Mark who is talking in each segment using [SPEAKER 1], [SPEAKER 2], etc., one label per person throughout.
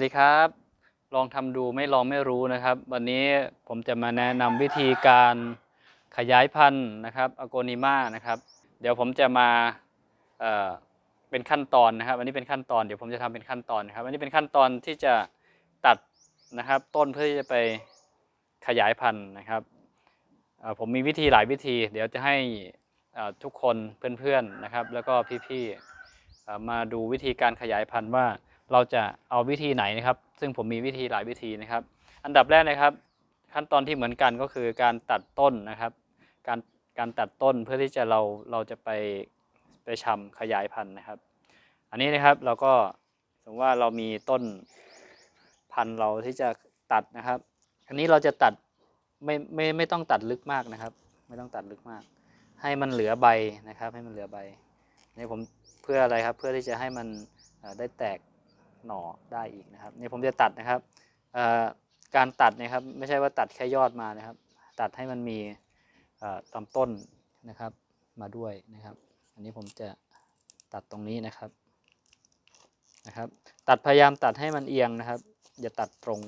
[SPEAKER 1] สดีครับ ลองทำดูไม่ลองไม่รู้นะครับ วันนี้ผมจะมาแนะนำวิธีการขยายพันธุ์นะครับอโกนิมานะครับ เดี๋ยวผมจะมาเอ่อเป็นขั้นตอนนะครับ อันนี้เป็นขั้นตอนเดี๋ยวผมจะทำเป็นขั้นตอนนะครับ อันนี้เป็นขั้นตอนที่จะตัดนะครับ ต้นเพื่อที่จะไปขยายพันธุ์นะครับผมมีวิธีหลายวิธี เดี๋ยวจะให้ทุกคนเพื่อนๆนะครับ แล้วก็พี่ๆมาดูวิธีการขยายพันธุ์ว่า เราจะเอาวิธีไหนนะครับ ซึ่งผมมีวิธีหลายวิธีนะครับ อันดับแรกนะครับ ขั้นตอนที่เหมือนกันก็คือการตัดต้นนะครับ การการตัดต้นเพื่อที่จะเราเราจะไปไปชำขยายพันธุ์นะครับ อันนี้นะครับเราก็สมมติว่าเรามีต้นพันธุ์เราที่จะตัดนะครับ อันนี้เราจะตัดไม่ไม่ไม่ต้องตัดลึกมากนะครับ ไม่ต้องตัดลึกมาก ให้มันเหลือใบนะครับ ให้มันเหลือใบนี่ผมเพื่ออะไรครับ เพื่อที่จะให้มันได้แตก หน่อได้อีกนะครับนี่ผมจะตัดนะครับการตัดนะครับไม่ใช่ว่าตัดแค่ยอดมานะครับ ตัดให้มันมีเอ่อลำต้นนะครับมาด้วยนะครับ อันนี้ผมจะตัดตรงนี้นะครับนะครับ ตัดพยายามตัดให้มันเอียงนะครับ อย่าตัดตรง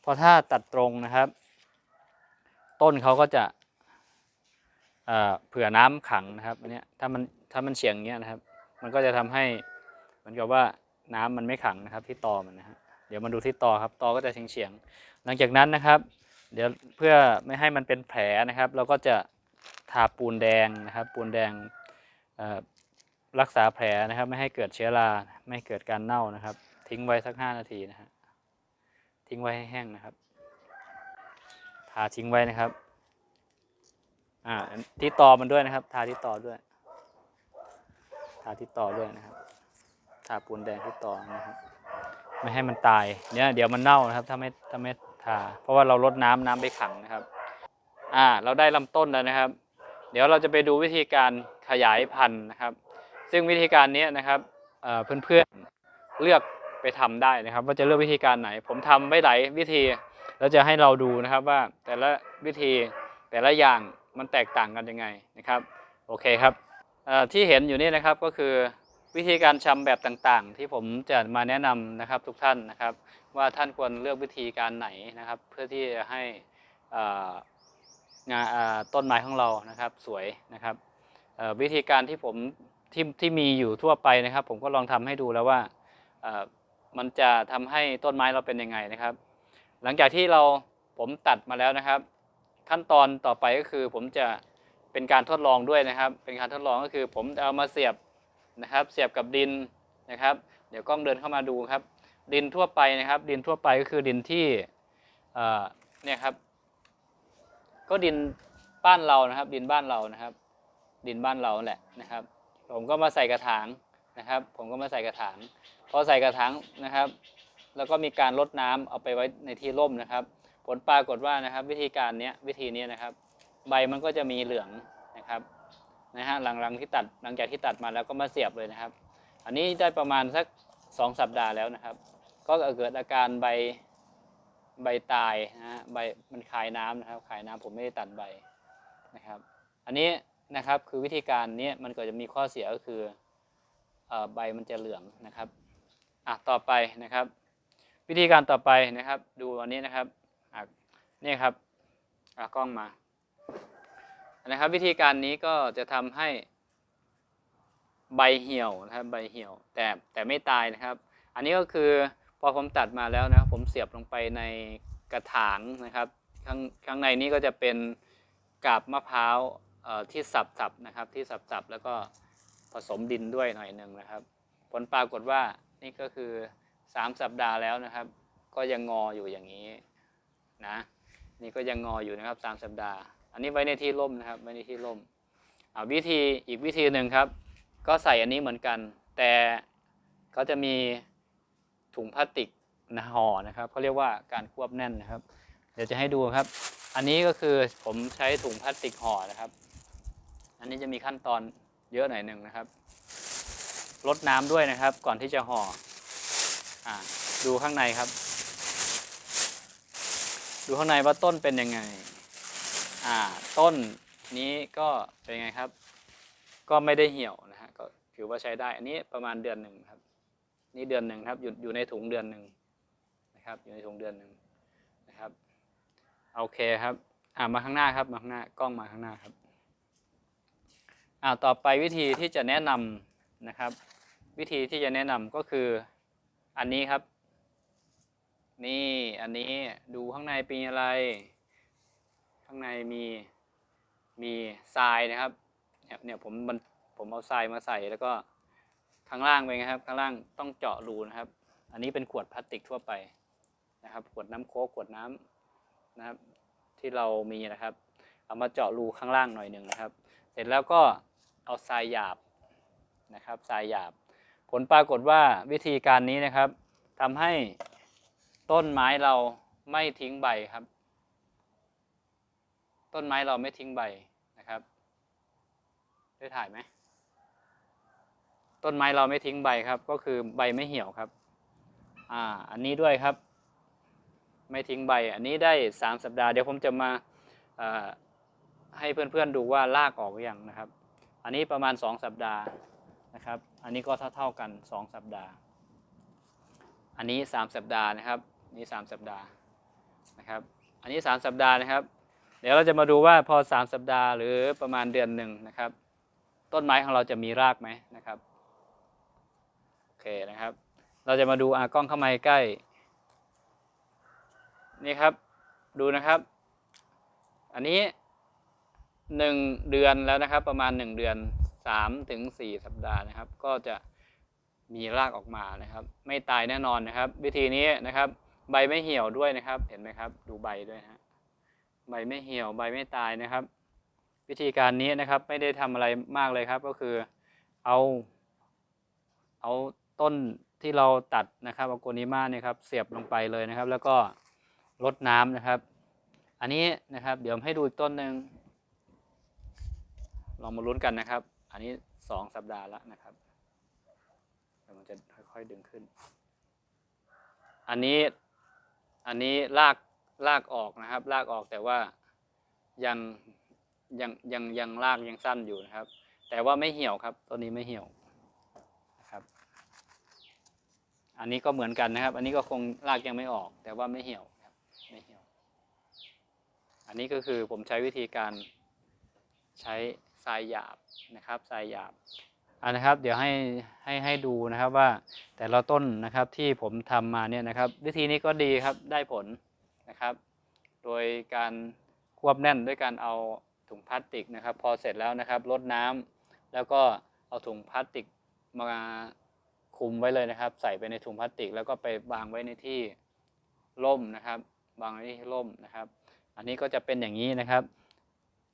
[SPEAKER 1] เพราะถ้าตัดตรงนะครับ ต้นเขาก็จะเผื่อน้ำขังนะครับอันนี้ถ้ามันถ้ามันเฉียงอย่างเงี้ยนะครับ มันก็จะทำให้เหมือนกับว่า น้ำมันไม่ขังนะครับที่ตอมันนะฮะเดี๋ยวมาดูที่ตอครับตอก็จะเฉียงเฉียงๆหลังจากนั้นนะครับ เดี๋ยวเพื่อไม่ให้มันเป็นแผลนะครับ เราก็จะทาปูนแดงนะครับ ปูนแดงรักษาแผลนะครับ ไม่ให้เกิดเชื้อราไม่ให้เกิดการเน่านะครับ ทิ้งไว้สักห้านาทีนะฮะทิ้งไว้ให้แห้งนะครับ ทาทิ้งไว้นะครับอ่าที่ตอมันด้วยนะครับ ทาที่ตอด้วย ทาที่ตอด้วยนะครับ ทาปูนแดงที่ต่อนะครับไม่ให้มันตายเนี่ยเดี๋ยวมันเน่านะครับถ้าไม่ถ้าไม่ทา เพราะว่าเราลดน้ำน้ำไปขังนะครับ อ่า เราได้ลำต้นแล้วนะครับ เดี๋ยวเราจะไปดูวิธีการขยายพันธุ์นะครับ ซึ่งวิธีการนี้นะครับเอ่อเพื่อนๆเลือกไปทำได้นะครับ ว่าจะเลือกวิธีการไหน ผมทำไว้หลายวิธีแล้วจะให้เราดูนะครับว่าแต่ละวิธีแต่ละอย่างมันแตกต่างกันยังไงนะครับ โอเคครับที่เห็นอยู่นี่นะครับก็คือ วิธีการชำแบบต่างๆ ที่ผมจะมาแนะนำนะครับทุกท่านนะครับ ว่าท่านควรเลือกวิธีการไหนนะครับ เพื่อที่จะให้งาอ่าต้นไม้ของเรานะครับสวยนะครับวิธีการที่ผมที่ที่มีอยู่ทั่วไปนะครับ ผมก็ลองทำให้ดูแล้วว่ามันจะทำให้ต้นไม้เราเป็นยังไงนะครับ หลังจากที่เราผมตัดมาแล้วนะครับ ขั้นตอนต่อไปก็คือผมจะเป็นการทดลองด้วยนะครับ เป็นการทดลองก็คือผมเอามาเสียบ นะครับ เสียบกับดินนะครับ เดี๋ยวกล้องเดินเข้ามาดูครับ ดินทั่วไปนะครับ ดินทั่วไปก็คือดินที่เนี่ยครับ ก็ดินบ้านเรานะครับ ดินบ้านเรานะครับ ดินบ้านเราแหละนะครับ ผมก็มาใส่กระถางนะครับ ผมก็มาใส่กระถางพอใส่กระถางนะครับ แล้วก็มีการรดน้ำเอาไปไว้ในที่ร่มนะครับ ผลปรากฏว่านะครับ วิธีการเนี้ยวิธีนี้นะครับ ใบมันก็จะมีเหลืองนะครับ นะฮะหลังๆที่ตัดหลังจากที่ตัดมาแล้วก็มาเสียบเลยนะครับ อันนี้ได้ประมาณสักสองสัปดาห์แล้วนะครับ ก็เกิดอาการใบใบตายนะฮะใบมันคายน้ำนะครับคายน้ำผมไม่ได้ตัดใบนะครับ อันนี้นะครับคือวิธีการนี้มันก็จะมีข้อเสียก็คืออใบมันจะเหลืองนะครับอะต่อไปนะครับ วิธีการต่อไปนะครับ ดูอันนี้นะครับนี่ครับกล้องมา นะครับ วิธีการนี้ก็จะทำให้ใบเหี่ยวนะครับใบเหี่ยว แต่แต่ไม่ตายนะครับ อันนี้ก็คือพอผมตัดมาแล้วนะครับผมเสียบลงไปในกระถางนะครับข้างข้างในนี้ก็จะเป็นกาบมะพร้าวเอ่อที่สับๆนะครับที่สับๆแล้วก็ผสมดินด้วยหน่อยหนึ่งนะครับ ผลปรากฏว่านี่ก็คือ 3 สัปดาห์แล้วนะครับ ก็ยังงออยู่อย่างนี้นะนี่ก็ยังงออยู่นะครับ 3 สัปดาห์ อันนี้ไว้ในที่ร่มนะครับไว้ในที่ร่มอ่าวิธีอีกวิธีหนึ่งครับ ก็ใส่อันนี้เหมือนกัน แต่เขาจะมีถุงพลาสติกนะห่อนะครับเขาเรียกว่าการควบแน่นนะครับ เดี๋ยวจะให้ดูครับ อันนี้ก็คือผมใช้ถุงพลาสติกห่อนะครับ อันนี้จะมีขั้นตอนเยอะหน่อยหนึ่งนะครับลดน้ำด้วยนะครับ ก่อนที่จะห่ออ่าดูข้างในครับ ดูข้างในว่าต้นเป็นยังไง อ่าต้นนี้ก็เป็นไงครับ ก็ไม่ได้เหี่ยวนะฮะก็ถือว่าใช้ได้อันนี้ประมาณเดือนหนึ่งครับ นี่เดือนหนึ่งครับอยู่อยู่ในถุงเดือนหนึ่งนะครับอยู่ในถุงเดือนหนึ่งนะครับโอเคครับอ่ามาข้างหน้าครับมาข้างหน้ากล้องมาข้างหน้าครับอ่าต่อไปวิธีที่จะแนะนำนะครับ วิธีที่จะแนะนำก็คืออันนี้ครับ นี่อันนี้ดูข้างในเป็นอะไร ข้างในมีมีทรายนะครับเนี่ยเนี่ยผมมันผมเอาทรายมาใส่แล้วก็ข้างล่างเป็นไงครับ ข้างล่างต้องเจาะรูนะครับ อันนี้เป็นขวดพลาสติกทั่วไปนะครับ ขวดน้ำโค้กขวดน้ำนะครับ ที่เรามีนะครับ เอามาเจาะรูข้างล่างหน่อยหนึ่งนะครับ เสร็จแล้วก็เอาทรายหยาบนะครับทรายหยาบ ผลปรากฏว่าวิธีการนี้นะครับทำให้ต้นไม้เราไม่ทิ้งใบครับ ต้นไม้เราไม่ทิ้งใบนะครับ ได้ถ่ายไหม ต้นไม้เราไม่ทิ้งใบครับ ก็คือใบไม่เหี่ยวครับ อ่า อันนี้ด้วยครับ ไม่ทิ้งใบ อันนี้ได้สามสัปดาห์ เดี๋ยวผมจะมาให้เพื่อนๆดูว่าลากออกหรือยังนะครับ อันนี้ประมาณสองสัปดาห์นะครับ อันนี้ก็เท่าๆกันสองสัปดาห์ อันนี้สามสัปดาห์นะครับ นี่สามสัปดาห์นะครับ อันนี้สามสัปดาห์นะครับ ดี๋ยวเราจะมาดูว่าพอสามสัปดาห์หรือประมาณเดือนหนึ่งนะครับ ต้นไม้ของเราจะมีรากไหมนะครับโอเคนะครับ เราจะมาดูอากล้องเข้ามาใกล้ นี่ครับดูนะครับ อันนี้หนึ่งเดือนแล้วนะครับ ประมาณหนึ่งเดือนสามถึงสี่สัปดาห์นะครับ ก็จะมีรากออกมานะครับ ไม่ตายแน่นอนนะครับ วิธีนี้นะครับ ใบไม่เหี่ยวด้วยนะครับ เห็นไหมครับ ดูใบด้วยนะฮะ ใบไม่เหี่ยวใบไม่ตายนะครับ วิธีการนี้นะครับไม่ได้ทำอะไรมากเลยครับ ก็คือเอาเอาต้นที่เราตัดนะครับเอาโกนิมาเนี่ยครับเสียบลงไปเลยนะครับ แล้วก็รดน้ำนะครับ อันนี้นะครับเดี๋ยวให้ดูอีกต้นหนึ่งลองมาลุ้นกันนะครับ อันนี้สองสัปดาห์แล้วนะครับเดี๋ยวมันจะค่อยๆดึงขึ้น อันนี้อันนี้ลาก ลากออกนะครับ ลากออกแต่ว่ายังยังยังยังลากยังสั้นอยู่นะครับ แต่ว่าไม่เหี่ยวครับต้นนี้ไม่เหี่ยวนะครับ อันนี้ก็เหมือนกันนะครับ อันนี้ก็คงลากยังไม่ออก แต่ว่าไม่เหี่ยวครับไม่เหี่ยว อันนี้ก็คือผมใช้วิธีการใช้ทรายหยาบนะครับทรายหยาบอันนะครับ เดี๋ยวให้ให้ให้ดูนะครับว่าแต่ละต้นนะครับที่ผมทำมาเนี่ยนะครับ วิธีนี้ก็ดีครับได้ผล นะครับ โดยการควบแน่นด้วยการเอาถุงพลาสติกนะครับ พอเสร็จแล้วนะครับลดน้ำแล้วก็เอาถุงพลาสติกมาคุมไว้เลยนะครับ ใส่ไปในถุงพลาสติก แล้วก็ไปวางไว้ในที่ร่มนะครับวางไว้ในที่ร่มนะครับ อันนี้ก็จะเป็นอย่างนี้นะครับ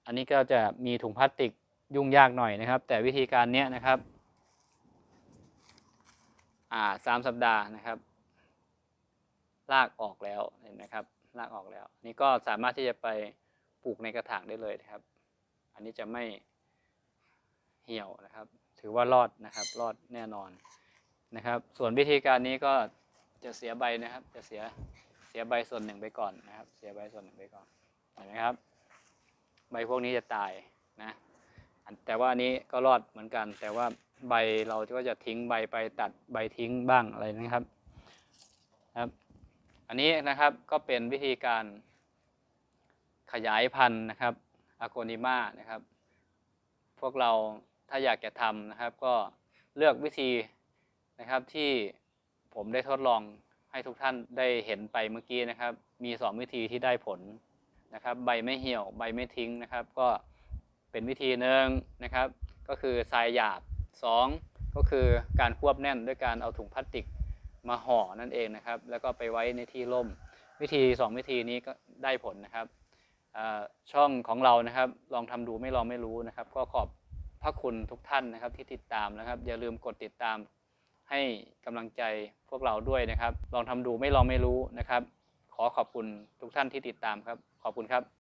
[SPEAKER 1] อันนี้ก็จะมีถุงพลาสติกยุ่งยากหน่อยนะครับ แต่วิธีการเนี้ยนะครับอ่าสามสัปดาห์นะครับ ลากออกแล้วเห็นไหมครับ ลากออกแล้ว นี่ก็สามารถที่จะไปปลูกในกระถางได้เลยนะครับ อันนี้จะไม่เหี่ยวนะครับ ถือว่ารอดนะครับ รอดแน่นอนนะครับ ส่วนวิธีการนี้ก็จะเสียใบนะครับ จะเสียเสียใบส่วนหนึ่งไปก่อนนะครับ เสียใบส่วนหนึ่งไปก่อนเห็นไหมครับ ใบพวกนี้จะตายนะแต่ว่าอันนี้ก็รอดเหมือนกัน แต่ว่าใบเราก็จะทิ้งใบไปตัดใบทิ้งบ้างอะไรนะครับครับ อันนี้นะครับก็เป็นวิธีการขยายพันธุ์นะครับอโกนิมานะครับ พวกเราถ้าอยากจะทำนะครับ ก็เลือกวิธีนะครับที่ผมได้ทดลองให้ทุกท่านได้เห็นไปเมื่อกี้นะครับ มีสองวิธีที่ได้ผลนะครับ ใบไม่เหี่ยวใบไม่ทิ้งนะครับ ก็เป็นวิธีหนึ่งนะครับ ก็คือทรายหยาบสองก็คือการควบแน่นด้วยการเอาถุงพลาสติก มาห่อนั่นเองนะครับ แล้วก็ไปไว้ในที่ร่ม วิธี 2 วิธีนี้ก็ได้ผลนะครับช่องของเรานะครับ ลองทำดูไม่ลองไม่รู้นะครับ ก็ขอบพระคุณทุกท่านนะครับที่ติดตามนะครับ อย่าลืมกดติดตามให้กำลังใจพวกเราด้วยนะครับ ลองทำดูไม่ลองไม่รู้นะครับ ขอขอบคุณทุกท่านที่ติดตามครับ ขอบคุณครับ